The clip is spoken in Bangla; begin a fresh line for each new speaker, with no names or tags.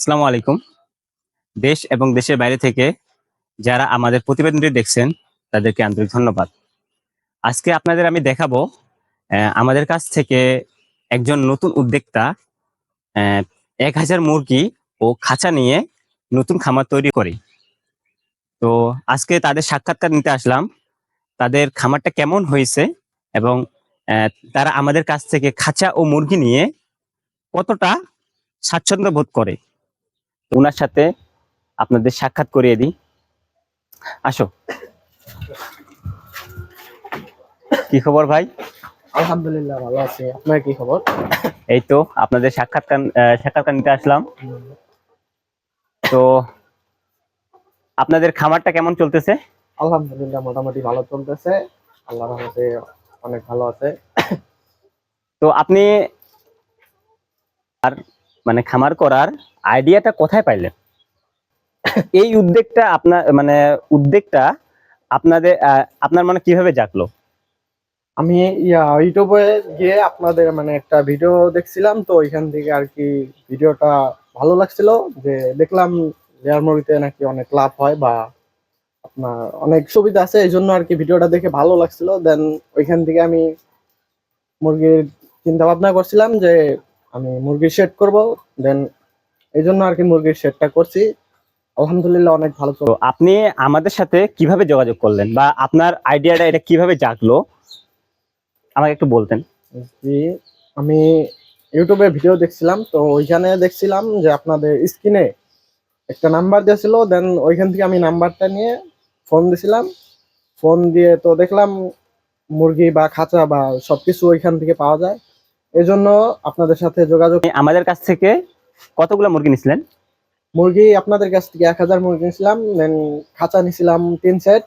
আসসালামু আলাইকুম। দেশ এবং দেশের বাইরে থেকে যারা আমাদের প্রতিবেদনটি দেখছেন, তাদেরকে আন্তরিক ধন্যবাদ। আজকে আপনাদের আমি দেখাবো আমাদের কাছ থেকে একজন নতুন উদ্যোক্তা এক হাজার মুরগি ও খাঁচা নিয়ে নতুন খামার তৈরি করে। তো আজকে তাদের সাক্ষাৎকার নিতে আসলাম। তাদের খামারটা কেমন হয়েছে এবং তারা আমাদের কাছ থেকে খাঁচা ও মুরগি নিয়ে কতটা স্বাচ্ছন্দ্য বোধ করে? ওনার সাথে আপনাদের সাক্ষাৎ করিয়ে দিই। আসো। কি খবর ভাই?
আলহামদুলিল্লাহ ভালো আছি। আপনার কি খবর?
এই তো আপনাদের সাক্ষাৎকার সাক্ষাৎকার নিতে আসলাম। তো আপনাদের খামারটা কেমন চলতেছে?
আলহামদুলিল্লাহ মোটামুটি ভালো চলতেছে। আল্লাহর রহমতে অনেক ভালো আছে।
তো আপনি আর মানে খামার করার আইডিয়াটা কোথায় পাইলেন? এই উদ্যোগটা আপনার মানে উদ্যোগটা আপনাদের আপনার মানে কীভাবে জাগলো?
আমি ইউটিউবে গিয়ে আপনাদের মানে একটা ভিডিও দেখছিলাম, তো ওইখান থেকে আর কি ভিডিওটা ভালো লাগছিল, যে দেখলাম লেয়ার মুরগিতে নাকি অনেক লাভ হয় বা আপনার অনেক সুবিধা আছে, এই জন্য আর কি ভিডিওটা দেখে ভালো লাগছিল। দেন ওইখান থেকে আমি মুরগির চিন্তা ভাবনা করছিলাম যে আমি মুরগি শেড করব দেন এই জন্য আর কি মুরগির শেডটা করছি। আলহামদুলিল্লাহ অনেক ভালো
তো আপনি আমাদের সাথে কীভাবে যোগাযোগ করলেন বা আপনার আইডিয়াটা এটা কীভাবে জাগলো? আমাকে একটু বলতেন।
জি আমি ইউটিউবে ভিডিও দেখছিলাম তো ওইখানে দেখছিলাম যে আপনাদের স্ক্রিনে একটা নাম্বার দিয়েছিল দেন ওইখান থেকে আমি নাম্বারটা নিয়ে ফোন দিছিলাম। ফোন দিয়ে তো দেখলাম মুরগি বা খাঁচা বা সবকিছু ওইখান থেকে পাওয়া যায়। এই জন্য আপনাদের সাথে যোগাযোগ
আমাদের কাছ থেকে কতগুলো মুরগি নিছিলেন?
মুরগি আপনাদের কাছ থেকে এক হাজার মুরগি নিয়েছিলাম খাঁচা নিয়েছিলাম তিন সেট